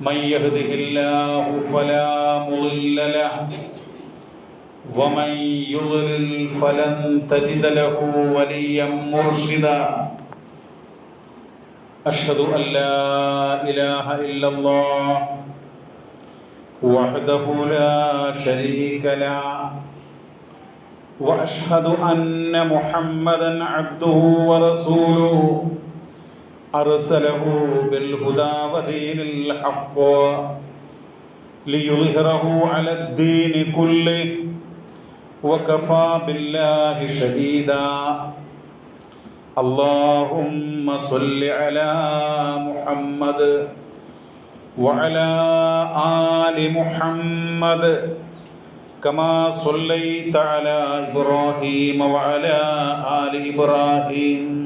من يهده الله فلا مضل له ومن يضلل فلن تجد له وليا مرشدا أشهد أن لا إله إلا الله وحده لا شريك له وأشهد أن محمدا عبده ورسوله أرسله بالهدى ودين الحق ليظهره على الدين كله وكفى بالله شهيدا. اللهم صل على محمد وعلى آل محمد كما صليت على إبراهيم وعلى آل إبراهيم.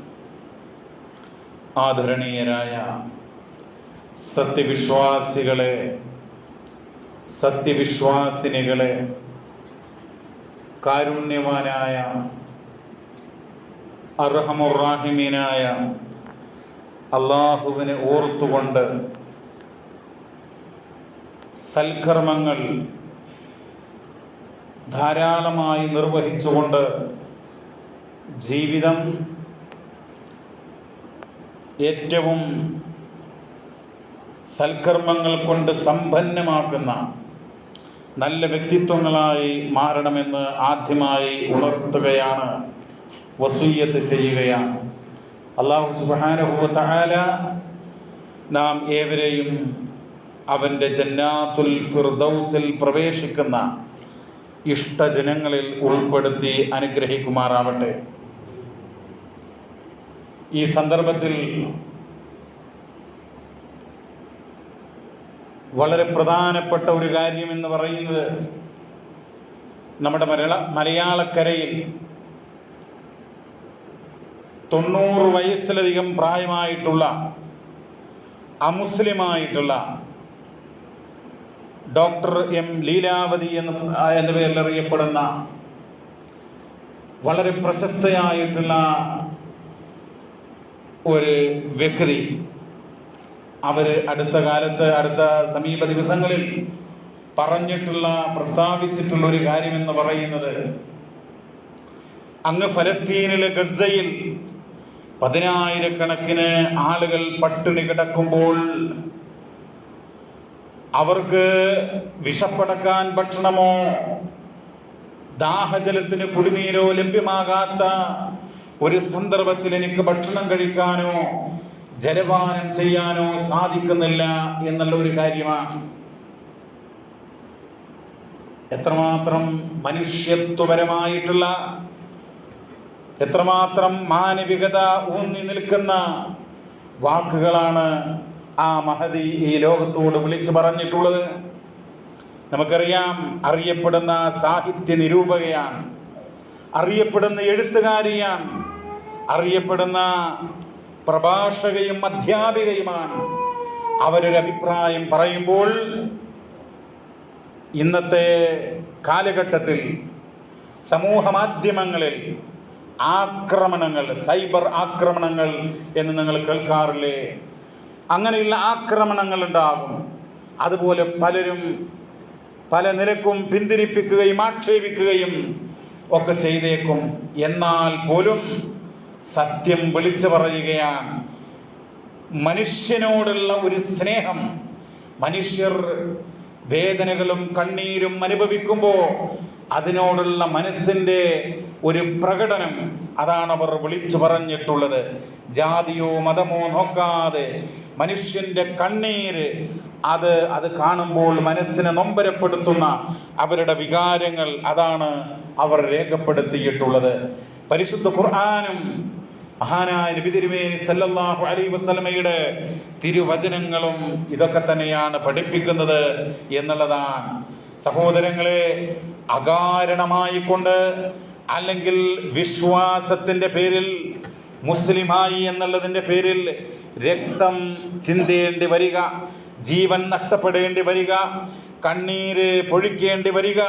ആദരണീയരായ സത്യവിശ്വാസികളെ സത്യവിശ്വാസിനികളെ കാരുണ്യവാനായ അർഹമുറാഹിമീനായ അള്ളാഹുവിനെ ഓർത്തുകൊണ്ട് സൽക്കർമ്മങ്ങൾ ധാരാളമായി നിർവഹിച്ചുകൊണ്ട് ജീവിതം ഏറ്റവും സൽക്കർമ്മങ്ങൾ കൊണ്ട് സമ്പന്നമാക്കുന്ന നല്ല വ്യക്തിത്വങ്ങളായി മാറണമെന്ന് ആദ്യമായി ഉണർത്തുകയാണ് വസൂയത്ത് ചെയ്യുകയാണ്. അള്ളാഹു സുബാനുഭവത്തായ നാം ഏവരെയും അവന്റെ ജന്നാത്തുൽ ഫിർദൗസിൽ പ്രവേശിക്കുന്ന ഇഷ്ടജനങ്ങളിൽ ഉൾപ്പെടുത്തി അനുഗ്രഹിക്കുമാറാവട്ടെ. ഈ സന്ദർഭത്തിൽ വളരെ പ്രധാനപ്പെട്ട ഒരു കാര്യം എന്ന് പറയുന്നത് നമ്മുടെ മലയാള മലയാളക്കരയിൽ തൊണ്ണൂറ് വയസ്സിലധികം പ്രായമായിട്ടുള്ള അമുസ്ലിമായിട്ടുള്ള ഡോക്ടർ എം ലീലാവതി എന്ന് എന്ന പേരിൽ അറിയപ്പെടുന്ന വളരെ പ്രശസ്തയായിട്ടുള്ള ഒരു വ്യക്തി അവർ അടുത്ത കാലത്ത് അടുത്ത സമീപ ദിവസങ്ങളിൽ പറഞ്ഞിട്ടുള്ള പ്രസ്താവിച്ചിട്ടുള്ള ഒരു കാര്യം എന്ന് പറയുന്നത് അങ്ങ് ഫലസ്തീനിലെ ഗസയിൽ പതിനായിരക്കണക്കിന് ആളുകൾ പട്ടിണി കിടക്കുമ്പോൾ അവർക്ക് വിഷപ്പടക്കാൻ ഭക്ഷണമോ ദാഹജലത്തിന് കുടിനീരോ ലഭ്യമാകാത്ത ഒരു സന്ദർഭത്തിൽ എനിക്ക് ഭക്ഷണം കഴിക്കാനോ ജലപാനം ചെയ്യാനോ സാധിക്കുന്നില്ല എന്നുള്ള ഒരു കാര്യമാണ്. എത്രമാത്രം മനുഷ്യത്വപരമായിട്ടുള്ള എത്രമാത്രം മാനവികത ഊന്നി നിൽക്കുന്ന വാക്കുകളാണ് ആ മഹതി ഈ ലോകത്തോട് വിളിച്ചു പറഞ്ഞിട്ടുള്ളത്. നമുക്കറിയാം അറിയപ്പെടുന്ന സാഹിത്യ നിരൂപകയാണ് അറിയപ്പെടുന്ന എഴുത്തുകാരിയാണ് അറിയപ്പെടുന്ന പ്രഭാഷകയും അധ്യാപികയുമാണ്. അവരൊരു അഭിപ്രായം പറയുമ്പോൾ ഇന്നത്തെ കാലഘട്ടത്തിൽ സമൂഹ മാധ്യമങ്ങളിൽ ആക്രമണങ്ങൾ സൈബർ ആക്രമണങ്ങൾ എന്ന് നിങ്ങൾ കേൾക്കാറില്ലേ? അങ്ങനെയുള്ള ആക്രമണങ്ങൾ ഉണ്ടാകും. അതുപോലെ പലരും പല നിരക്കും പിന്തിരിപ്പിക്കുകയും ആക്ഷേപിക്കുകയും ഒക്കെ ചെയ്തേക്കും. എന്നാൽ പോലും സത്യം വിളിച്ചു പറയുകയാണ്. മനുഷ്യനോടുള്ള ഒരു സ്നേഹം മനുഷ്യർ വേദനകളും കണ്ണീരും അനുഭവിക്കുമ്പോൾ അതിനോടുള്ള മനസ്സിന്റെ ഒരു പ്രകടനം അതാണ് അവർ വിളിച്ചു പറഞ്ഞിട്ടുള്ളത്. ജാതിയോ മതമോ നോക്കാതെ മനുഷ്യന്റെ കണ്ണീര് അത് അത് കാണുമ്പോൾ മനസ്സിനെ നൊമ്പരപ്പെടുത്തുന്ന അവരുടെ വികാരങ്ങൾ അതാണ് അവർ രേഖപ്പെടുത്തിയിട്ടുള്ളത്. പരിശുദ്ധ ഖുർആാനും മഹാനായ നബി തിരുമേനി സല്ലല്ലാഹു അലൈഹി വസല്ലമയുടെ തിരുവചനങ്ങളും ഇതൊക്കെ തന്നെയാണ് പഠിപ്പിക്കുന്നത് എന്നുള്ളതാണ്. സഹോദരങ്ങളെ അകാരണമായി കൊണ്ട് അല്ലെങ്കിൽ വിശ്വാസത്തിന്റെ പേരിൽ മുസ്ലിമായി എന്നുള്ളതിന്റെ പേരിൽ രക്തം ചിന്തേണ്ടി വരിക ജീവൻ നഷ്ടപ്പെടേണ്ടി വരിക കണ്ണീര് പൊഴിക്കേണ്ടി വരിക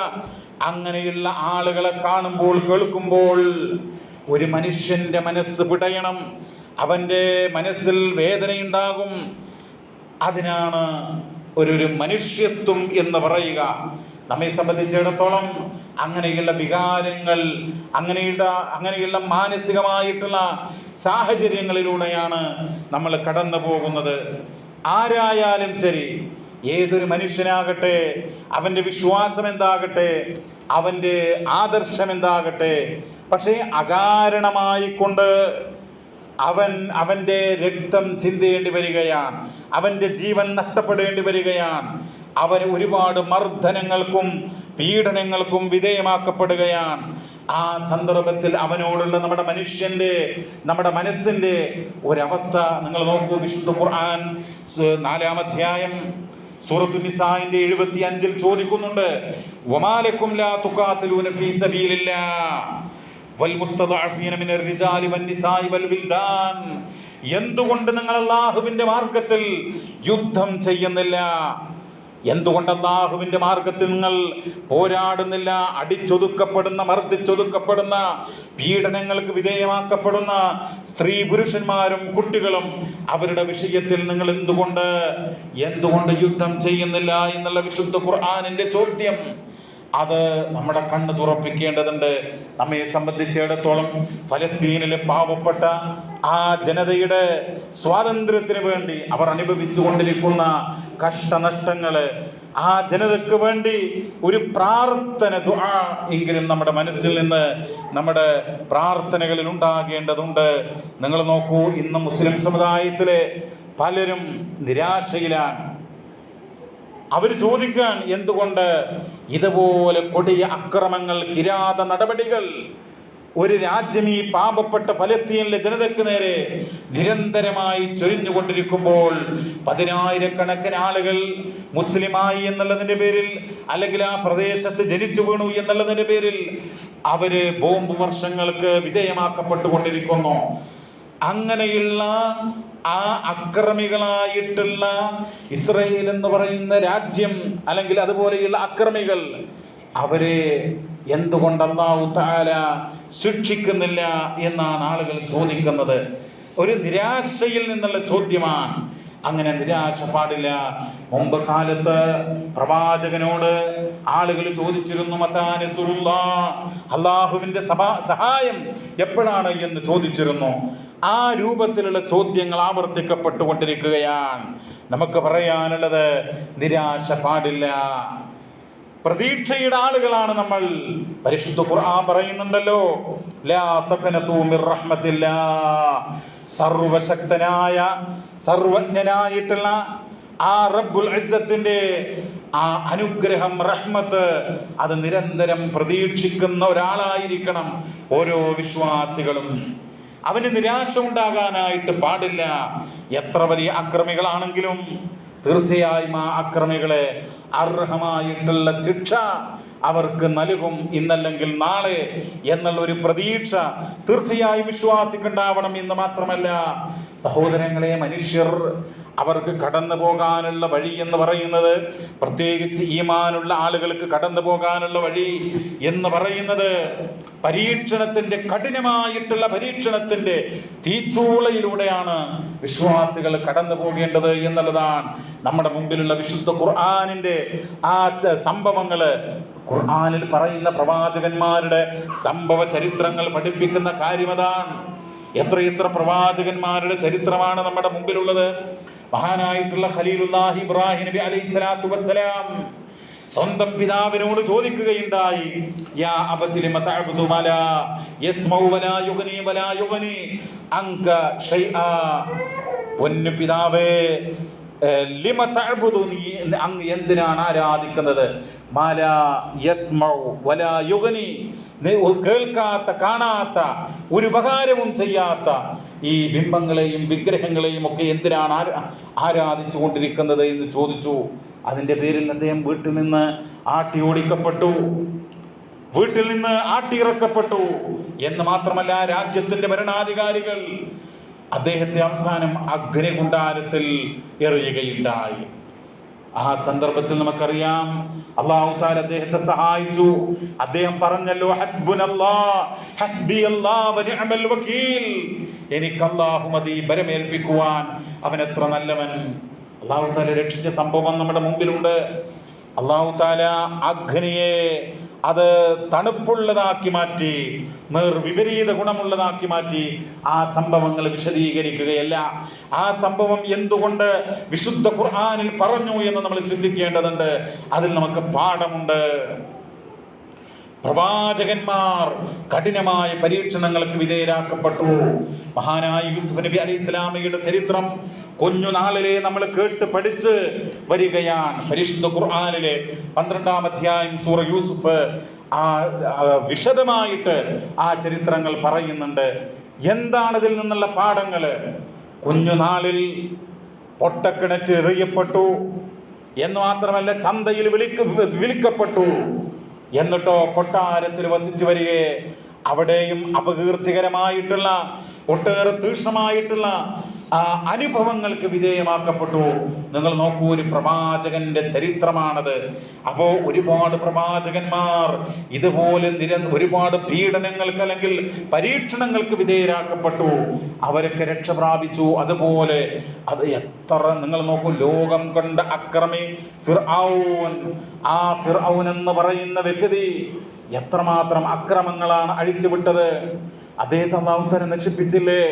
അങ്ങനെയുള്ള ആളുകളെ കാണുമ്പോൾ കേൾക്കുമ്പോൾ ഒരു മനുഷ്യന്റെ മനസ്സ് പിടയണം. അവന്റെ മനസ്സിൽ വേദനയുണ്ടാകും. അതിനാണ് ഒരു മനുഷ്യത്വം എന്ന് പറയുക. നമ്മെ സംബന്ധിച്ചിടത്തോളം അങ്ങനെയുള്ള വികാരങ്ങൾ അങ്ങനെയുള്ള അങ്ങനെയുള്ള മാനസികമായിട്ടുള്ള സാഹചര്യങ്ങളിലൂടെയാണ് നമ്മൾ കടന്നു പോകുന്നത് ആരായാലും ശരി ഏതൊരു മനുഷ്യനാകട്ടെ അവന്റെ വിശ്വാസം എന്താകട്ടെ അവന്റെ ആദർശം എന്താകട്ടെ പക്ഷേ അകാരണമായിക്കൊണ്ട് അവൻ അവന്റെ രക്തം ചിന്തേണ്ടി വരികയാണ് അവന്റെ ജീവൻ നഷ്ടപ്പെടേണ്ടി വരികയാണ് അവൻ ഒരുപാട് മർദ്ദനങ്ങൾക്കും പീഡനങ്ങൾക്കും വിധേയമാക്കപ്പെടുകയാണ്. ആ സന്ദർഭത്തിൽ അവനോടുള്ള നമ്മുടെ മനുഷ്യന്റെ നമ്മുടെ മനസ്സിന്റെ ഒരവസ്ഥ നിങ്ങൾ നോക്കൂ വിശുദ്ധ ഖുർആൻ നാലാം അധ്യായം സൂറത്തു എഴുപത്തി അഞ്ചിൽ ചോദിക്കുന്നുണ്ട് വമാലക്കും ലാ തുഖാതിലൂന ഫീ സബീലില്ലാ? വൽ മുസ്തദഅഫീന മിനർ റിജാലി വൽ വിൽദാൻ? എന്തുകൊണ്ട് നിങ്ങൾ അല്ലാഹുവിന്റെ മാർഗത്തിൽ യുദ്ധം ചെയ്യുന്നില്ല? എന്തുകൊണ്ട് അള്ളാഹുവിന്റെ മാർഗത്തിൽ നിങ്ങൾ പോരാടുന്നില്ല അടിച്ചൊതുക്കപ്പെടുന്ന മർദ്ദിച്ചൊതുക്കപ്പെടുന്ന പീഡനങ്ങൾക്ക് വിധേയമാക്കപ്പെടുന്ന സ്ത്രീ പുരുഷന്മാരും കുട്ടികളും അവരുടെ വിഷയത്തിൽ നിങ്ങൾ എന്തുകൊണ്ട് എന്തുകൊണ്ട് യുദ്ധം ചെയ്യുന്നില്ല എന്നുള്ള വിശുദ്ധ ഖുർആാനിന്റെ ചോദ്യം. അത് നമ്മുടെ കണ്ണ് തുറപ്പിക്കേണ്ടതുണ്ട്. നമ്മെ സംബന്ധിച്ചിടത്തോളം ഫലസ്തീനിലെ പാവപ്പെട്ട ആ ജനതയുടെ സ്വാതന്ത്ര്യത്തിന് വേണ്ടി അവർ അനുഭവിച്ചു കൊണ്ടിരിക്കുന്ന ആ ജനതയ്ക്ക് വേണ്ടി ഒരു പ്രാർത്ഥന ദുആ എങ്കിലും നമ്മുടെ മനസ്സിൽ നിന്ന് നമ്മുടെ പ്രാർത്ഥനകളിൽ ഉണ്ടാകേണ്ടതുണ്ട്. നിങ്ങൾ നോക്കൂ ഇന്ന് മുസ്ലിം സമുദായത്തിലെ പലരും നിരാശയിലാണ്. അവർ ചോദിക്കാൻ എന്തുകൊണ്ട് ഇതുപോലെ കൊടിയ അക്രമങ്ങൾ കിരാത നടപടികൾ? ഒരു രാജ്യം ഈ പാപപ്പെട്ട ഫലസ്തീനിലെ ജനതയ്ക്ക് നേരെ നിരന്തരമായി ചൊരിഞ്ഞുകൊണ്ടിരിക്കുമ്പോൾ പതിനായിരക്കണക്കിന് ആളുകൾ മുസ്ലിമായി എന്നുള്ളതിന്റെ പേരിൽ അല്ലെങ്കിൽ ആ പ്രദേശത്ത് ജനിച്ചു വീണു എന്നുള്ളതിന്റെ പേരിൽ അവർ ബോംബ് വർഷങ്ങൾക്ക് വിധേയമാക്കപ്പെട്ടുകൊണ്ടിരിക്കുന്നു. അങ്ങനെയുള്ള ആ അക്രമികളായിട്ടുള്ള ഇസ്രയേൽ എന്ന് പറയുന്ന രാജ്യം അല്ലെങ്കിൽ അതുപോലെയുള്ള അക്രമികൾ അവരെ എന്തുകൊണ്ട് താല ശിക്ഷിക്കുന്നില്ല എന്നാണ് ആളുകൾ ചോദിക്കുന്നത്. ഒരു നിരാശയിൽ നിന്നുള്ള ചോദ്യമാണ്. അങ്ങനെ നിരാശ പാടില്ല. മുമ്പ് കാലത്ത് പ്രവാചകനോട് ആളുകൾ ചോദിച്ചിരുന്നു അള്ളാഹുവിന്റെ സഭാ സഹായം എപ്പോഴാണ് എന്ന് ചോദിച്ചിരുന്നു. ആ രൂപത്തിലുള്ള ചോദ്യങ്ങൾ ആവർത്തിക്കപ്പെട്ടുകൊണ്ടിരിക്കുകയാണ്. നമുക്ക് പറയാനുള്ളത് നിരാശ പാടില്ല. പ്രതീക്ഷയുടെ ആളുകളാണ് നമ്മൾ. പരിശുദ്ധ ഖുർആൻ പറയുന്നുണ്ടല്ലോ മിർ സർവശക്തനായ സർവജ്ഞനായിട്ടുള്ള ആ റബ്ബുൽ ഇസ്സത്തിന്റെ ആ അനുഗ്രഹം റഹ്മത്ത് അത് നിരന്തരം പ്രതീക്ഷിക്കുന്ന ഒരാളായിരിക്കണം ഓരോ വിശ്വാസികളും. അവന് നിരാശ ഉണ്ടാകാനായിട്ട് പാടില്ല. എത്ര വലിയ അക്രമികളാണെങ്കിലും തീർച്ചയായും ആ അക്രമികളെ അർഹമായിട്ടുള്ള ശിക്ഷ അവർക്ക് നൽകും. ഇന്നല്ലെങ്കിൽ നാളെ എന്നുള്ള ഒരു പ്രതീക്ഷ തീർച്ചയായും വിശ്വാസിക്കുണ്ടാവണം എന്ന് മാത്രമല്ല. സഹോദരങ്ങളെ മനുഷ്യർ അവർക്ക് കടന്നു പോകാനുള്ള വഴി എന്ന് പറയുന്നത് പ്രത്യേകിച്ച് ഈമാനുള്ള ആളുകൾക്ക് കടന്നു പോകാനുള്ള വഴി എന്ന് പറയുന്നത് പരീക്ഷണത്തിന്റെ കഠിനമായിട്ടുള്ള പരീക്ഷണത്തിന്റെ തീച്ചൂളയിലൂടെയാണ് വിശ്വാസികൾ കടന്നു പോകേണ്ടത് എന്നുള്ളതാണ് നമ്മുടെ മുമ്പിലുള്ള വിശുദ്ധ ഖുർആാനിന്റെ ആ സംഭവങ്ങൾ ഖുർആാനിൽ പറയുന്ന പ്രവാചകന്മാരുടെ സംഭവ ചരിത്രങ്ങൾ പഠിപ്പിക്കുന്ന കാര്യമതാണ്. എത്രയെത്ര പ്രവാചകന്മാരുടെ ചരിത്രമാണ് നമ്മുടെ മുമ്പിലുള്ളത്? മഹാനായിട്ടുള്ള ഖലീലുല്ലാഹി ഇബ്രാഹിം നബി അലൈഹി സ്വലാത്തു വസ്സലാം സ്വന്തം പിതാവിനോട് ചോദിക്കുകയുണ്ടായി യാ അബതി മതഅബ്ദു മലാ യസ്മഉ വലാ യുഗ്നി വലാ യുഗ്നി അങ്ക ഷൈആ. പൊന്നു പിതാവേ ലിമ തഅബുദു നീ എന്തിനാണ് ആരാധിക്കുന്നത്? മാല യസ്മഉ വലാ യുഗ്നി കേൾക്കാത്ത കാണാത്ത ഒരു ഉപകാരവും ചെയ്യാത്ത ഈ ബിംബങ്ങളെയും വിഗ്രഹങ്ങളെയും ഒക്കെ എന്തിനാണ് ആരാ- ആരാധിച്ചു കൊണ്ടിരിക്കുന്നത് എന്ന് ചോദിച്ചു. അതിന്റെ പേരിൽ അദ്ദേഹം വീട്ടിൽ നിന്ന് ആട്ടി ഓടിക്കപ്പെട്ടു. വീട്ടിൽ നിന്ന് ആട്ടിയിറക്കപ്പെട്ടു എന്ന് മാത്രമല്ല രാജ്യത്തിന്റെ ഭരണാധികാരികൾ അദ്ദേഹത്തെ അവസാനം അഗ്നികുണ്ടാരത്തിൽ എറിയുകയുണ്ടായി. ആ സന്ദർഭത്തിൽ നമുക്കറിയാം. അള്ളാഹു താല അദ്ദേഹത്തെ സഹായിച്ചു. അദ്ദേഹം പറഞ്ഞല്ലോ എനിക്ക് അല്ലാഹു മതി ബരമേൽപ്പിക്കുവാൻ അവൻ എത്ര നല്ലവൻ. അള്ളാഹു താല രക്ഷിച്ച സംഭവം നമ്മുടെ മുമ്പിലുണ്ട്. അള്ളാഹു താല അഗ്നിയെ അത് തണുപ്പുള്ളതാക്കി മാറ്റി നേർ വിപരീത ഗുണമുള്ളതാക്കി മാറ്റി ആ സംഭവങ്ങൾ വിശദീകരിക്കുകയല്ല. ആ സംഭവം എന്തുകൊണ്ട് വിശുദ്ധ ഖുർആാനിൽ പറഞ്ഞു എന്ന് നമ്മൾ ചിന്തിക്കേണ്ടതുണ്ട്? അതിൽ നമുക്ക് പാഠമുണ്ട്. പ്രവാചകന്മാർ കഠിനമായ പരീക്ഷണങ്ങൾക്ക് വിധേയരാക്കപ്പെട്ടു. മഹാനായ യൂസുഫ് നബി അലൈഹി ഇസ്ലാമിയുടെ ചരിത്രം കുഞ്ഞുനാളിലെ നമ്മൾ കേട്ട് പഠിച്ച് വരികയാണ്. പരിശുദ്ധ ഖുർആാനിലെ പന്ത്രണ്ടാം അധ്യായം സൂറ യൂസുഫ് ആ ആ, വിശദമായിട്ട് ആ ചരിത്രങ്ങൾ പറയുന്നുണ്ട്. എന്താണ് ഇതിൽ നിന്നുള്ള പാഠങ്ങൾ കുഞ്ഞുനാളിൽ പൊട്ടക്കിണറ്റ് എറിയപ്പെട്ടു. എന്ന് മാത്രമല്ല ചന്തയിൽ വിളിക്ക വിളിക്കപ്പെട്ടു. എന്നിട്ടോ കൊട്ടാരത്തിൽ വസിച്ചു വരികയെ. അവിടെയും അപകീർത്തികരമായിട്ടുള്ള ഒട്ടേറെ തീക്ഷ്ണമായിട്ടുള്ള ആ അനുഭവങ്ങൾക്ക് വിധേയമാക്കപ്പെട്ടു. നിങ്ങൾ നോക്കൂ ഒരു പ്രവാചകന്റെ ചരിത്രമാണത്. അപ്പോ ഒരുപാട് പ്രവാചകന്മാർ ഇതുപോലെ നിര ഒരുപാട് പീഡനങ്ങൾക്ക് അല്ലെങ്കിൽ പരീക്ഷണങ്ങൾക്ക് വിധേയരാക്കപ്പെട്ടു. അവരൊക്കെ രക്ഷ പ്രാപിച്ചു. അതുപോലെ അത് എത്ര നിങ്ങൾ നോക്കൂ ലോകം കണ്ട അക്രമി ഫിർ ആ ഫിർ എന്ന് പറയുന്ന വ്യക്തി എത്രമാത്രം അക്രമങ്ങളാണ് അഴിച്ചുവിട്ടത്. അദ്ദേഹത്തെ നശിപ്പിച്ചില്ലേ?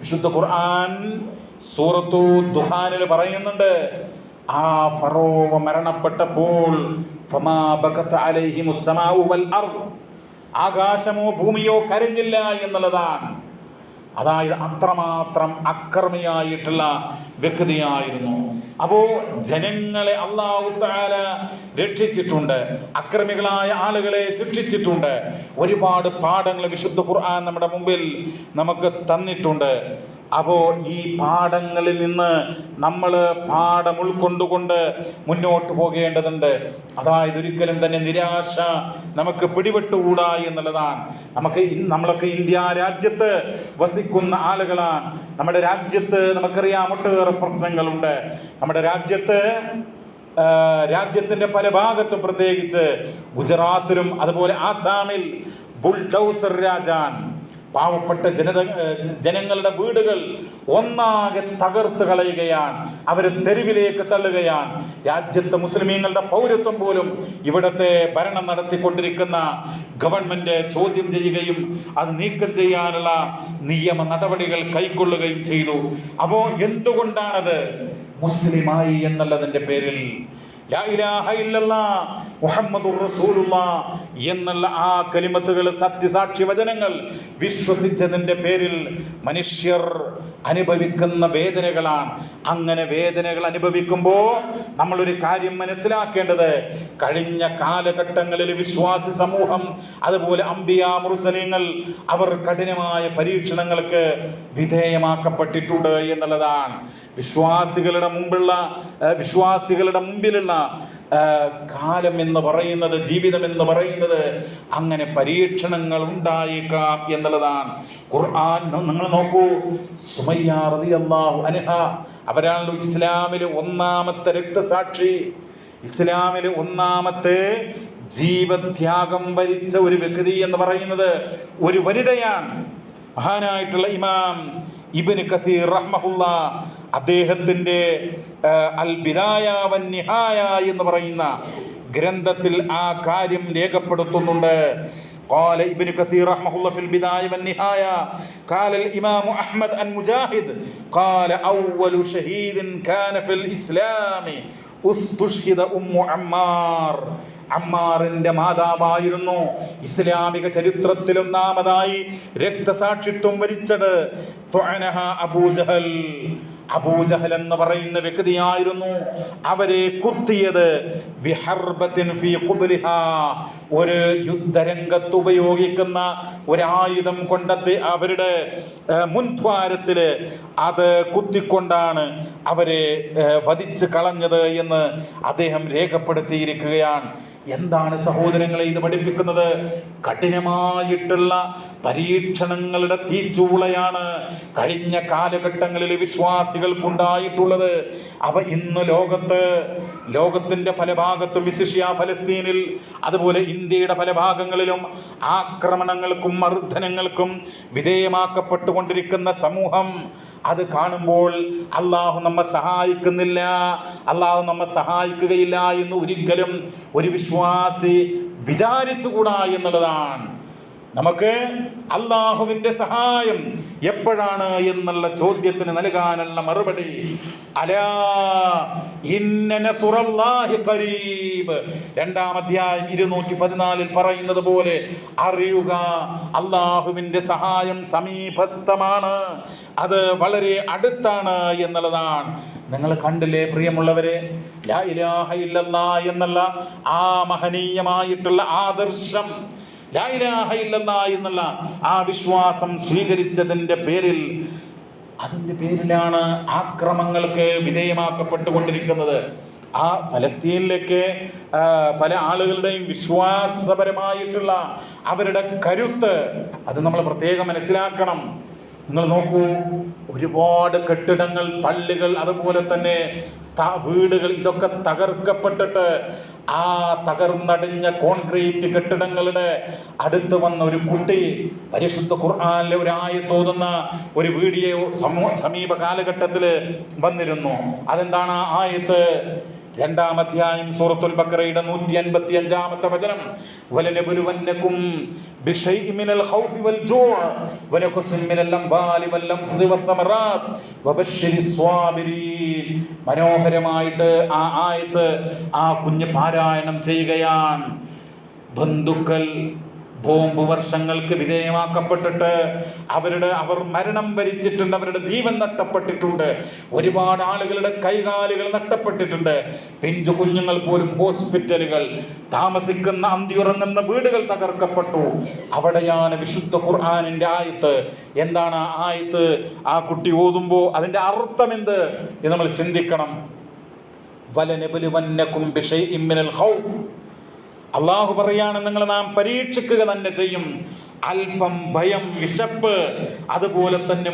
വിശുദ്ധ ഖുർആൻ സൂറത്തു ദുഹാനിൽ പറയുന്നുണ്ട് ആ ഫറോവ മരണപ്പെട്ടപ്പോൾ. ആകാശമോ ഭൂമിയോ കരഞ്ഞില്ല എന്നുള്ളതാണ് അതായത് അത്രമാത്രം അക്രമിയായിട്ടുള്ള വ്യക്തിയായിരുന്നു അപ്പോ ജനങ്ങളെ അള്ളാഹു താല രക്ഷിച്ചിട്ടുണ്ട് അക്രമികളായ ആളുകളെ ശിക്ഷിച്ചിട്ടുണ്ട്. ഒരുപാട് പാഠങ്ങൾ വിശുദ്ധ ഖുർആൻ നമ്മുടെ മുമ്പിൽ നമുക്ക് തന്നിട്ടുണ്ട്. അപ്പോ ഈ പാഠങ്ങളിൽ നിന്ന് നമ്മൾ പാഠം ഉൾക്കൊണ്ടുകൊണ്ട് മുന്നോട്ട് പോകേണ്ടതുണ്ട്. അതായത് ഒരിക്കലും തന്നെ നിരാശ നമുക്ക് പിടിപെട്ടുകൂടാ എന്നുള്ളതാണ്. നമുക്ക് നമ്മളൊക്കെ ഇന്ത്യ രാജ്യത്ത് വസിക്കുന്ന ആളുകളാണ്. നമ്മുടെ രാജ്യത്ത് നമുക്കറിയാം ഒട്ടേറെ പ്രശ്നങ്ങളുണ്ട്. നമ്മുടെ രാജ്യത്ത് രാജ്യത്തിന്റെ പല ഭാഗത്തും പ്രത്യേകിച്ച് ഗുജറാത്തിലും അതുപോലെ ആസാമിൽ ബുൾഡൗസർ രാജാൻ പാവപ്പെട്ട ജനത ജനങ്ങളുടെ വീടുകൾ ഒന്നാകെ തകർത്ത് കളയുകയാണ്. അവരെ തെരുവിലേക്ക് തള്ളുകയാണ്. രാജ്യത്തെ മുസ്ലിമീങ്ങളുടെ പൗരത്വം പോലും ഇവിടത്തെ ഭരണം നടത്തിക്കൊണ്ടിരിക്കുന്ന ഗവൺമെന്റ് ചോദ്യം ചെയ്യുകയും അത് നീക്കം ചെയ്യാനുള്ള നിയമ നടപടികൾ കൈക്കൊള്ളുകയും ചെയ്തു. അപ്പോൾ എന്തുകൊണ്ടാണത്? മുസ്ലിമായി എന്നുള്ളതിന്റെ പേരിൽ എന്നുള്ള ആ കലിമത്തുകൾ സത്യസാക്ഷി വചനങ്ങൾ വിശ്വസിച്ചതിന്റെ പേരിൽ മനുഷ്യർ അനുഭവിക്കുന്ന വേദനകളാണ്. അങ്ങനെ വേദനകൾ അനുഭവിക്കുമ്പോൾ നമ്മളൊരു കാര്യം മനസ്സിലാക്കേണ്ടത് കഴിഞ്ഞ കാലഘട്ടങ്ങളിൽ വിശ്വാസി സമൂഹം അതുപോലെ അമ്പിയാ മുർസലീങ്ങൾ അവർ കഠിനമായ പരീക്ഷണങ്ങൾക്ക് വിധേയമാക്കപ്പെട്ടിട്ടുണ്ട് എന്നുള്ളതാണ്. വിശ്വാസികളുടെ മുമ്പുള്ള വിശ്വാസികളുടെ മുമ്പിലുള്ള കാലം എന്ന് പറയുന്നത് ജീവിതം എന്ന് പറയുന്നത് അങ്ങനെ പരീക്ഷണങ്ങൾ ഉണ്ടായേക്കാം എന്നുള്ളതാണ്. ഖുർആൻ നിങ്ങൾ നോക്കൂ സുമയ്യ റളിയല്ലാഹു അൻഹ അവരാണല്ലോ ഇസ്ലാമിലെ ഒന്നാമത്തെ രക്തസാക്ഷി. ഇസ്ലാമിലെ ഒന്നാമത്തെ ജീവത്യാഗം വരിച്ച ഒരു വ്യക്തി എന്ന് പറയുന്നത് ഒരു വനിതയാണ്. മഹാനായിട്ടുള്ള ഇമാം ഇബിന് കസീർ റഹ്മഹുല്ല അദ്ദേഹത്തിൻ്റെ ആ, അൽ ബിദായ വൻ നിഹായ എന്ന് പറയുന്ന ഗ്രന്ഥത്തിൽ ആ കാര്യം രേഖപ്പെടുത്തുന്നുണ്ട് قال ابن كثير رحمه الله في البداية والنهاية قال الإمام أحمد عن مجاهد قال أول شهيد كان في الإسلام استشهد أم عمار അമ്മാറിന്റെ മാതാവായിരുന്നു ഇസ്ലാമിക ചരിത്രത്തിൽ ഒന്നാമതായി രക്തസാക്ഷിത്വം വരിച്ചത് ത്വഅനഹ അബൂജഹൽ അബൂജഹൽ എന്ന് പറയുന്ന വ്യക്തിയായിരുന്നു. അവരെ കുത്തിയത് ഒരു യുദ്ധരംഗത്ത് ഉപയോഗിക്കുന്ന ഒരായുധം കൊണ്ടത്തെ അവരുടെ മുൻദ്വാരത്തിൽ അത് കുത്തിക്കൊണ്ടാണ് അവരെ വധിച്ച് കളഞ്ഞത് എന്ന് അദ്ദേഹം രേഖപ്പെടുത്തിയിരിക്കുകയാണ്. എന്താണ് സഹോദരങ്ങളെ ഇത് പഠിപ്പിക്കുന്നത്? കഠിനമായിട്ടുള്ള പരീക്ഷണങ്ങളുടെ തീച്ചൂളയാണ് കഴിഞ്ഞ കാലഘട്ടങ്ങളിൽ വിശ്വാസികൾക്കുണ്ടായിട്ടുള്ളത്. അവ ഇന്ന് ലോകത്ത് ലോകത്തിന്റെ പല ഭാഗത്തും വിശിഷ്യ ഫലസ്തീനിൽ അതുപോലെ ഇന്ത്യയുടെ പല ഭാഗങ്ങളിലും ആക്രമണങ്ങൾക്കും മർദ്ദനങ്ങൾക്കും വിധേയമാക്കപ്പെട്ടുകൊണ്ടിരിക്കുന്ന സമൂഹം. അത് കാണുമ്പോൾ അള്ളാഹു നമ്മെ സഹായിക്കുന്നില്ല അള്ളാഹു നമ്മെ സഹായിക്കുകയില്ല എന്ന് ഒരിക്കലും ഒരു വിശ്വാസി വിചാരിച്ചുകൂടാ എന്നുള്ളതാണ്. നമുക്ക് അള്ളാഹുവിന്റെ സഹായം എപ്പോഴാണ് എന്നുള്ള ചോദ്യത്തിന് നൽകാനുള്ള മറുപടി. അലാ രണ്ടാം അധ്യായം ഇരുന്നൂറ്റി പതിനാലിൽ പറയുന്നത് പോലെ അറിയുക അള്ളാഹുവിന്റെ സഹായം സമീപസ്ഥമാണ്. അത് വളരെ അടുത്താണ് എന്നുള്ളതാണ്. നിങ്ങൾ കണ്ടില്ലേ പ്രിയമുള്ളവരെ? എന്നുള്ള ആ മഹനീയമായിട്ടുള്ള ആദർശം. എന്നുള്ള ആ വിശ്വാസം സ്വീകരിച്ചതിന്റെ പേരിൽ അതിന്റെ പേരിലാണ് ആക്രമങ്ങൾക്ക് വിധേയമാക്കപ്പെട്ടുകൊണ്ടിരിക്കുന്നത്. ആ ഫലസ്തീനിലേക്ക് പല ആളുകളുടെയും വിശ്വാസപരമായിട്ടുള്ള അവരുടെ കരുത്ത് അത് നമ്മൾ പ്രത്യേകം മനസ്സിലാക്കണം. നിങ്ങൾ നോക്കൂ ഒരുപാട് കെട്ടിടങ്ങൾ പള്ളികൾ അതുപോലെ തന്നെ വീടുകൾ ഇതൊക്കെ തകർക്കപ്പെട്ടിട്ട് ആ തകർന്നടിഞ്ഞ കോൺക്രീറ്റ് കെട്ടിടങ്ങളുടെ അടുത്ത് വന്ന ഒരു കുട്ടി പരിശുദ്ധ ഖുർആാനിലെ ഒരു ആയത്തോതുന്ന ഒരു വീഡിയോ സമൂ സമീപ കാലഘട്ടത്തിൽ വന്നിരുന്നു. അതെന്താണ് ആ ആയത്ത്? രണ്ടാം അധ്യായം സൂറത്തുൽ ബക്കറയുടെ നൂറ്റി അൻപത്തി അഞ്ചാമത്തെ വചനം ഖൗഫി വൽ മിനൽ മനോഹരമായിട്ട് ആ ആയത്ത് ആ കുഞ്ഞ് പാരായണം ചെയ്യുകയാണ്. ബന്ധുക്കൾ ബോംബ് വർഷങ്ങൾക്ക് വിധേയമാക്കപ്പെട്ടിട്ട് അവരുടെ അവർ മരണം വരിച്ചിട്ടുണ്ട് അവരുടെ ജീവൻ നഷ്ടപ്പെട്ടിട്ടുണ്ട്. ഒരുപാട് ആളുകളുടെ കൈകാലുകൾ നഷ്ടപ്പെട്ടിട്ടുണ്ട്. പിഞ്ചു കുഞ്ഞുങ്ങൾ പോലും ഹോസ്പിറ്റലുകൾ താമസിക്കുന്ന അന്തിയുറങ്ങുന്ന വീടുകൾ തകർക്കപ്പെട്ടു. അവിടെയാണ് വിശുദ്ധ ഖുർആാനിന്റെ ആയത്ത്. എന്താണ് ആ ആയത്ത്? ആ കുട്ടി ഓതുമ്പോൾ അതിന്റെ അർത്ഥം എന്ത്? എന്ന് നമ്മൾ ചിന്തിക്കണം. വലനബുലുവന്നകും ബിശൈഇൻ മിനൽ ഖൗഫ്. അള്ളാഹു പറയാണ് നിങ്ങൾ നാം പരീക്ഷിക്കുക തന്നെ ചെയ്യും. അല്പം ഭയം വിശപ്പ്. അതുപോലെ തന്നെ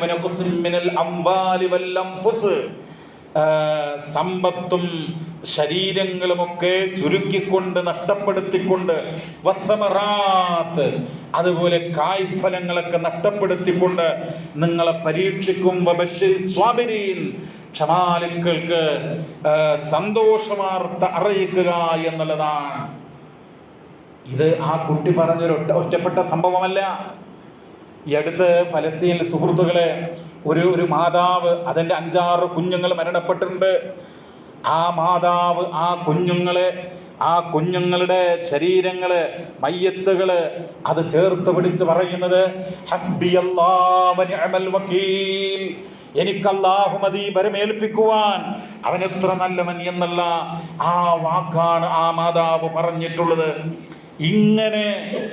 സമ്പത്തും ശരീരങ്ങളുമൊക്കെ ചുരുക്കിക്കൊണ്ട് നഷ്ടപ്പെടുത്തിക്കൊണ്ട് വസമറാത്ത് അതുപോലെ കായ്ഫലങ്ങളൊക്കെ നഷ്ടപ്പെടുത്തിക്കൊണ്ട് നിങ്ങളെ പരീക്ഷിക്കും. സ്വാബിരീൻ. ക്ഷമാലുക്കൾക്ക് സന്തോഷമാർത്ത അറിയിക്കുക എന്നുള്ളതാണ്. ഇത് ആ കുട്ടി പറഞ്ഞൊരു ഒറ്റ ഒറ്റപ്പെട്ട സംഭവമല്ല. ഈ അടുത്ത് ഫലസ്തീനിൽ സുഹൃത്തുക്കളെ ഒരു ഒരു മാതാവ് അതിന്റെ അഞ്ചാറ് കുഞ്ഞുങ്ങൾ മരണപ്പെട്ടിട്ടുണ്ട്. ആ മാതാവ് ആ കുഞ്ഞുങ്ങളെ ആ കുഞ്ഞുങ്ങളുടെ ശരീരങ്ങൾ മയ്യത്തുകൾ അത് ചേർത്ത് പിടിച്ച് പറയുന്നത് എനിക്ക് അല്ലാഹു മതി പരമേൽപ്പിക്കുവാൻ അവൻ എത്ര നല്ലവൻ എന്നല്ല ആ വാക്കാണ് ആ മാതാവ് പറഞ്ഞിട്ടുള്ളത്. ഇങ്ങനെ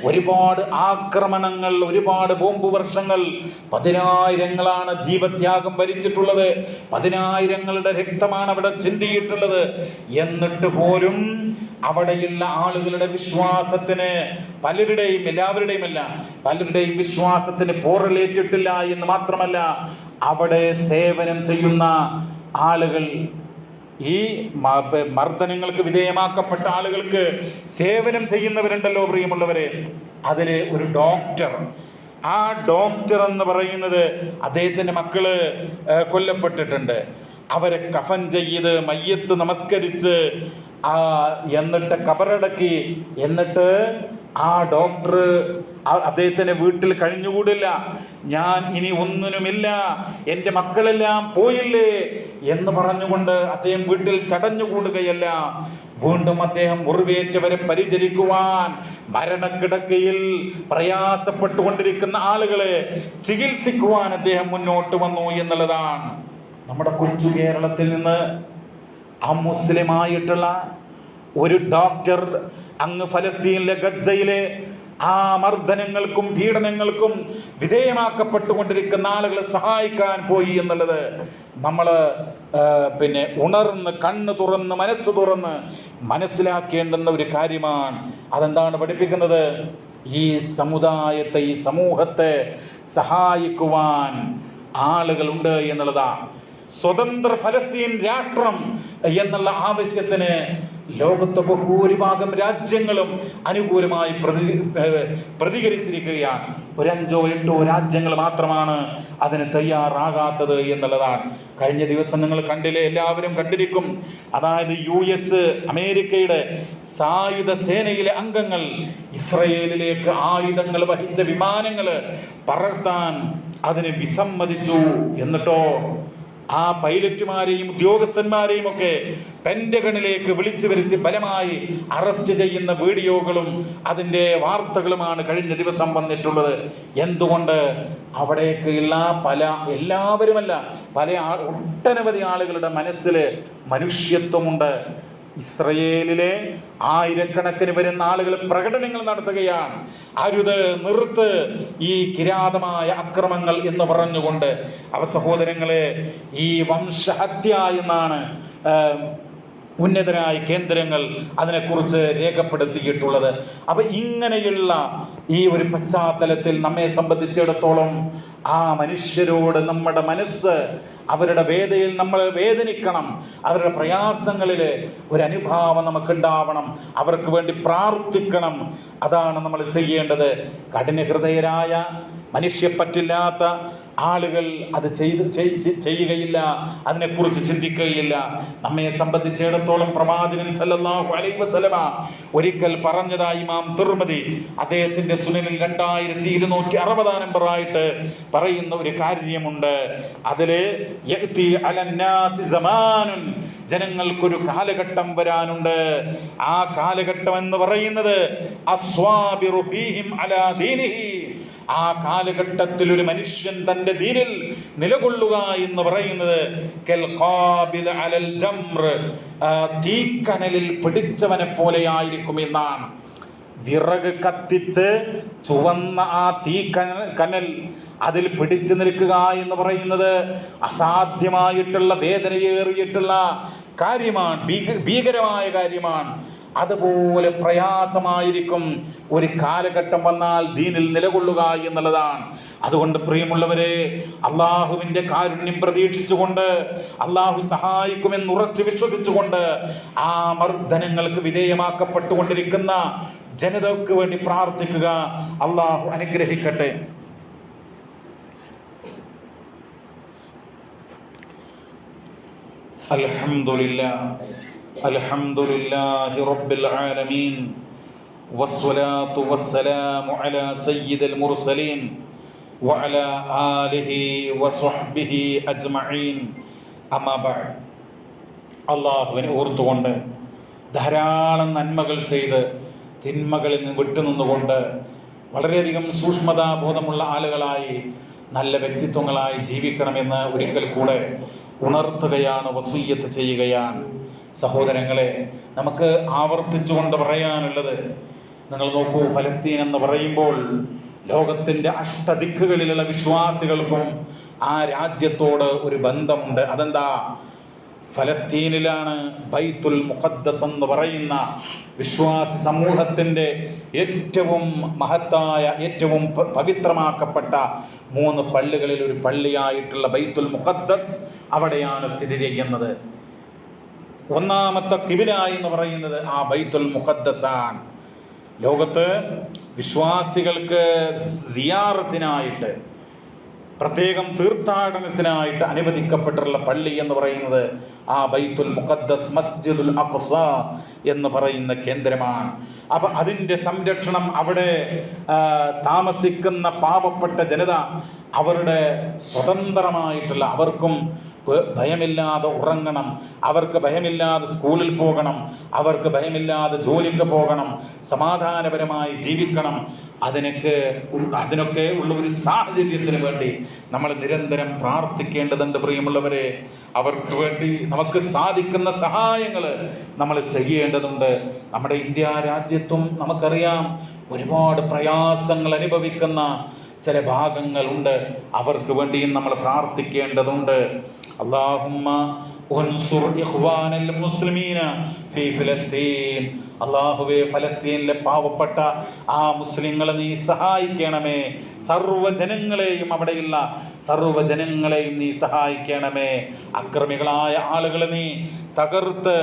ഒരുപാട് ആക്രമണങ്ങൾ ഒരുപാട് ബോംബ് വർഷങ്ങൾ പതിനായിരങ്ങളാണ് ജീവത്യാഗം ഭരിച്ചിട്ടുള്ളത്. പതിനായിരങ്ങളുടെ രക്തമാണ് അവിടെ ചിന്തിയിട്ടുള്ളത്. എന്നിട്ട് പോലും അവിടെയുള്ള ആളുകളുടെ വിശ്വാസത്തിന് പലരുടെയും എല്ലാവരുടെയും അല്ല പലരുടെയും വിശ്വാസത്തിന് പോറലേറ്റിട്ടില്ല എന്ന് മാത്രമല്ല അവിടെ സേവനം ചെയ്യുന്ന ആളുകൾ ഈ മർദ്ദനങ്ങൾക്ക് വിധേയമാക്കപ്പെട്ട ആളുകൾക്ക് സേവനം ചെയ്യുന്നവരുണ്ടല്ലോ പ്രിയമുള്ളവരെ. അതിൽ ഒരു ഡോക്ടർ ആ ഡോക്ടർ എന്ന് പറയുന്നത് അദ്ദേഹത്തിന്റെ മക്കൾ കൊല്ലപ്പെട്ടിട്ടുണ്ട്. അവരെ കഫൻ ചെയ്ത് മയ്യത്ത് നമസ്കരിച്ച് എന്നിട്ട് കബറടക്കി. എന്നിട്ട് ആ ഡോക്ടർ അദ്ദേഹത്തിന്റെ വീട്ടിൽ കഴിഞ്ഞുകൂടില്ല. ഞാൻ ഇനി ഒന്നിനുമില്ല. എന്റെ മക്കളെല്ലാം പോയില്ലേ എന്ന് പറഞ്ഞുകൊണ്ട് അദ്ദേഹം വീട്ടിൽ ചടഞ്ഞുകൂടുകയല്ല. വീണ്ടും അദ്ദേഹം മുറിവേറ്റവരെ പരിചരിക്കുവാൻ മരണക്കിടക്കയിൽ പ്രയാസപ്പെട്ടുകൊണ്ടിരിക്കുന്ന ആളുകളെ ചികിത്സിക്കുവാൻ അദ്ദേഹം മുന്നോട്ട് വന്നു എന്നുള്ളതാണ് നമ്മുടെ കൊച്ചു കേരളത്തിൽ നിന്ന് അമുസ്ലിമായിട്ടുള്ള ഒരു ഡോക്ടർ അങ്ങ് ഫലസ്തീനിലെ ഗസയിലെ ആ മർദ്ദനങ്ങൾക്കും പീഡനങ്ങൾക്കും വിധേയമാക്കപ്പെട്ടുകൊണ്ടിരിക്കുന്ന ആളുകളെ സഹായിക്കാൻ പോയി എന്നുള്ളത് നമ്മൾ പിന്നെ ഉണർന്ന് കണ്ണ് തുറന്ന് മനസ്സ് തുറന്ന് മനസ്സിലാക്കേണ്ടുന്ന ഒരു കാര്യമാണ്. അതെന്താണ് പഠിപ്പിക്കുന്നത്? ഈ സമുദായത്തെ ഈ സമൂഹത്തെ സഹായിക്കുവാൻ ആളുകളുണ്ട് എന്നുള്ളതാണ്. സ്വതന്ത്ര ഫലസ്തീൻ രാഷ്ട്രം എന്നുള്ള ആവശ്യത്തിന് ലോകത്തെ ബഹുഭൂരിഭാഗം രാജ്യങ്ങളും അനുകൂലമായി പ്രതി പ്രതികരിച്ചിരിക്കുകയാണ്. ഒരഞ്ചോ എട്ടോ രാജ്യങ്ങൾ മാത്രമാണ് അതിന് തയ്യാറാകാത്തത് എന്നുള്ളതാണ്. കഴിഞ്ഞ ദിവസം നിങ്ങൾ കണ്ടില്ലേ എല്ലാവരും കണ്ടിരിക്കും. അതായത് യു എസ് അമേരിക്കയുടെ സായുധ സേനയിലെ അംഗങ്ങൾ ഇസ്രയേലിലേക്ക് ആയുധങ്ങൾ വഹിച്ച വിമാനങ്ങൾ പറത്താൻ അതിന് വിസമ്മതിച്ചു. എന്നിട്ടോ ആ പൈലറ്റുമാരെയും ഉദ്യോഗസ്ഥന്മാരെയും ഒക്കെ പെൻഡഗണിലേക്ക് വിളിച്ചു വരുത്തി ബലമായി അറസ്റ്റ് ചെയ്യുന്ന വീഡിയോകളും അതിന്റെ വാർത്തകളുമാണ് കഴിഞ്ഞ ദിവസം വന്നിട്ടുള്ളത്. എന്തുകൊണ്ട്? അവിടേക്കുള്ള പല എല്ലാവരുമല്ല പല ഒട്ടനവധി ആളുകളുടെ മനസ്സിൽ മനുഷ്യത്വമുണ്ട്. ഇസ്രയേലിലെ ആയിരക്കണക്കിന് വരുന്ന ആളുകൾ പ്രകടനങ്ങൾ നടത്തുകയാണ്. അരുത് നിർത്ത് ഈ കിരാതമായ അക്രമങ്ങൾ എന്ന് പറഞ്ഞുകൊണ്ട് അവ സഹോദരങ്ങളെ ഈ വംശഹത്യ എന്നാണ് ഉന്നതരായ കേന്ദ്രങ്ങൾ അതിനെക്കുറിച്ച് രേഖപ്പെടുത്തിയിട്ടുള്ളത്. അപ്പൊ ഇങ്ങനെയുള്ള ഈ ഒരു പശ്ചാത്തലത്തിൽ നമ്മെ സംബന്ധിച്ചിടത്തോളം ആ മനുഷ്യരോട് നമ്മുടെ മനസ്സ് അവരുടെ വേദയിൽ നമ്മൾ വേദനിക്കണം. അവരുടെ പ്രയാസങ്ങളിൽ ഒരു അനുഭാവം നമുക്കുണ്ടാവണം. അവർക്ക് വേണ്ടി പ്രാർത്ഥിക്കണം. അതാണ് നമ്മൾ ചെയ്യേണ്ടത്. കഠിന ഹൃദയരായ മനുഷ്യപ്പറ്റില്ലാത്ത ആളുകൾ അത് ചെയ്ത് ചെയ്യുകയില്ല അതിനെക്കുറിച്ച് ചിന്തിക്കുകയില്ല. നമ്മെ സംബന്ധിച്ചിടത്തോളം പ്രവാചകൻ സല്ലല്ലാഹു അലൈഹി വസല്ലമ ഒരിക്കൽ പറഞ്ഞതായി ഇമാം തിർമതി അദ്ദേഹത്തിന്റെ സുനനിൽ രണ്ടായിരത്തി ഇരുന്നൂറ്റി അറുപതാം നമ്പറായിട്ട് പറയുന്ന ഒരു കാര്യമുണ്ട്. അതിൽ ജനങ്ങൾക്കൊരു കാലഘട്ടം വരാനുണ്ട്. ആ കാലഘട്ടം എന്ന് പറയുന്നത് അസ്വാബിറു ഫീഹിം അലാ ദീനിഹി. ആ കാലഘട്ടത്തിൽ ഒരു മനുഷ്യൻ തന്റെ ദീനിൽ നിലകൊള്ളുക എന്ന് പറയുന്നത് തീക്കനലിൽ പിടിച്ചവനെ പോലെയായിരിക്കും എന്നാണ്. വിറക് കത്തിച്ച് ചുവന്ന ആ തീ കനൽ അതിൽ പിടിച്ചു നിൽക്കുക എന്ന് പറയുന്നത് അസാധ്യമായിട്ടുള്ള വേദനയേറിയിട്ടുള്ള കാര്യമാണ് ഭീകരമായ കാര്യമാണ്. അതുപോലെ പ്രയാസമായിരിക്കും. ഒരു കാലഘട്ടം വന്നാൽ ദീനിൽ നിലകൊള്ളുക എന്നുള്ളതാണ്. അതുകൊണ്ട് പ്രിയമുള്ളവരെ അള്ളാഹുവിന്റെ കാരുണ്യം പ്രതീക്ഷിച്ചുകൊണ്ട് അള്ളാഹു സഹായിക്കുമെന്ന് ഉറച്ചു വിശ്വസിച്ചുകൊണ്ട് ആ മർദ്ദനങ്ങൾക്ക് വിധേയമാക്കപ്പെട്ടുകൊണ്ടിരിക്കുന്ന ജനതയ്ക്ക് വേണ്ടി പ്രാർത്ഥിക്കുക. അള്ളാഹു അനുഗ്രഹിക്കട്ടെ. അലഹമില്ല الحمد لله رب العالمين والصلاة والسلام على سيد المرسلين وعلى آله وصحبه أجمعين أما بعد അള്ളാഹുവിനെ ഓർത്തുകൊണ്ട് ധാരാളം നന്മകൾ ചെയ്ത് തിന്മകളിൽ നിന്ന് വിട്ടുനിന്നുകൊണ്ട് വളരെയധികം സൂക്ഷ്മതാബോധമുള്ള ആളുകളായി നല്ല വ്യക്തിത്വങ്ങളായി ജീവിക്കണമെന്ന് ഒരിക്കൽ കൂടെ ഉണർത്തുകയാണ് വസൂയത്ത് ചെയ്യുകയാണ് സഹോദരങ്ങളെ നമുക്ക് ആവർത്തിച്ചുകൊണ്ട് പറയാനുള്ളത് നിങ്ങൾ നോക്കൂ ഫലസ്തീൻ എന്ന് പറയുമ്പോൾ ലോകത്തിന്റെ അഷ്ടദിക്കുകളിലുള്ള വിശ്വാസികൾക്കും ആ രാജ്യത്തോട് ഒരു ബന്ധമുണ്ട്. അതെന്താ? ഫലസ്തീനിലാണ് ബൈത്തുൽ മുഖദ്ദസ് എന്ന് പറയുന്ന വിശ്വാസി സമൂഹത്തിന്റെ ഏറ്റവും മഹത്തായ ഏറ്റവും പവിത്രമാക്കപ്പെട്ട മൂന്ന് പള്ളികളിൽ ഒരു പള്ളിയായിട്ടുള്ള ബൈത്തുൽ മുഖദ്ദസ് അവിടെയാണ് സ്ഥിതി ചെയ്യുന്നത്. ഒന്നാമത്തെ കിബില എന്ന് പറയുന്നത് ആ ബൈത്തുൽ മുഖദ്ദസാണ് ലോകത്ത് വിശ്വാസികൾക്ക് സിയാറത്തിനായിട്ട് പ്രത്യേകം തീർത്ഥാടനത്തിനായിട്ട് അനുവദിക്കപ്പെട്ടിട്ടുള്ള പള്ളി എന്ന് പറയുന്നത് ആ ബൈത്തുൽ മുഖദ്ദസ് മസ്ജിദുൽ അഖ്സ എന്ന് പറയുന്ന കേന്ദ്രമാണ്. അപ്പൊ അതിന്റെ സംരക്ഷണം അവിടെ താമസിക്കുന്ന പാവപ്പെട്ട ജനത അവരുടെ സ്വതന്ത്രമായിട്ടുള്ള അവർക്കും ഭയമില്ലാതെ ഉറങ്ങണം. അവർക്ക് ഭയമില്ലാതെ സ്കൂളിൽ പോകണം. അവർക്ക് ഭയമില്ലാതെ ജോലിക്ക് പോകണം. സമാധാനപരമായി ജീവിക്കണം. അതിനൊക്കെ അതിനൊക്കെ ഉള്ള ഒരു സാഹചര്യത്തിന് വേണ്ടി നമ്മൾ നിരന്തരം പ്രാർത്ഥിക്കേണ്ടതുണ്ട് പ്രിയമുള്ളവരെ. അവർക്ക് വേണ്ടി നമുക്ക് സാധിക്കുന്ന സഹായങ്ങൾ നമ്മൾ ചെയ്യേണ്ടതുണ്ട്. നമ്മുടെ ഇന്ത്യ രാജ്യത്തും നമുക്കറിയാം ഒരുപാട് പ്രയാസങ്ങൾ അനുഭവിക്കുന്ന ചില ഭാഗങ്ങളുണ്ട്. അവർക്ക് വേണ്ടിയും നമ്മൾ പ്രാർത്ഥിക്കേണ്ടതുണ്ട്. അള്ളാഹുമ്മ ഉൻസുർ ഇഖ്വാനൽ മുസ്ലിമീന ഫീ ഫലസ്തീൻ. അള്ളാഹുവെ ഫലസ്തീനിലെ പാവപ്പെട്ട ആ മുസ്ലിങ്ങളെ നീ സഹായിക്കണമേ. സർവജനങ്ങളെയും അവിടെയുള്ള സർവജനങ്ങളെയും നീ സഹായിക്കണമേ. അക്രമികളായ ആളുകളെ നീ തകർത്ത്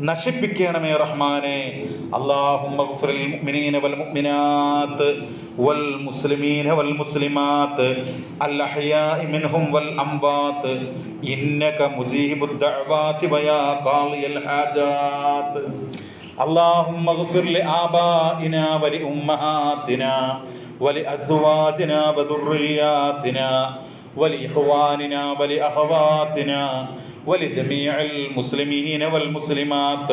നശിപ്പിക്കണമേ റഹ്മാനെ. അള്ളാഹുമ്മ ولأزواجنا وذرياتنا ولإخواننا ولأخواتنا ولجميع المسلمين والمسلمات.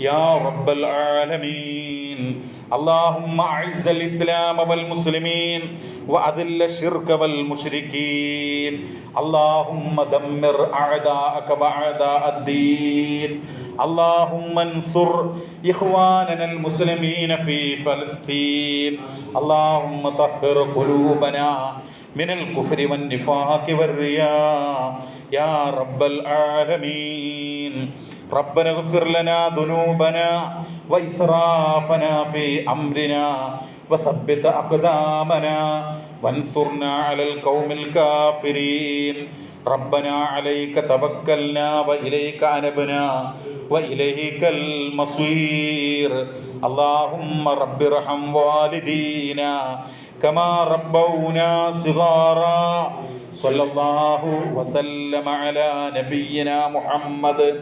يا رب العالمين. اللهم أعز الإسلام والمسلمين وأذل الشرك والمشركين. اللهم دمر أعداءك وأعداء الدين. اللهم انصر إخواننا المسلمين في فلسطين. اللهم طهر قلوبنا من الكفر والنفاق والرياء. يا رب العالمين. ربنا اغفر لنا ذنوبنا وإسرافنا في أمرنا وثبت أقدامنا وانصرنا على القوم الكافرين ربنا عليك توكلنا وإليك أنبنا وإليك المصير اللهم رب ارحم والدينا كما ربونا صغارا صلى الله وسلم على نبينا محمد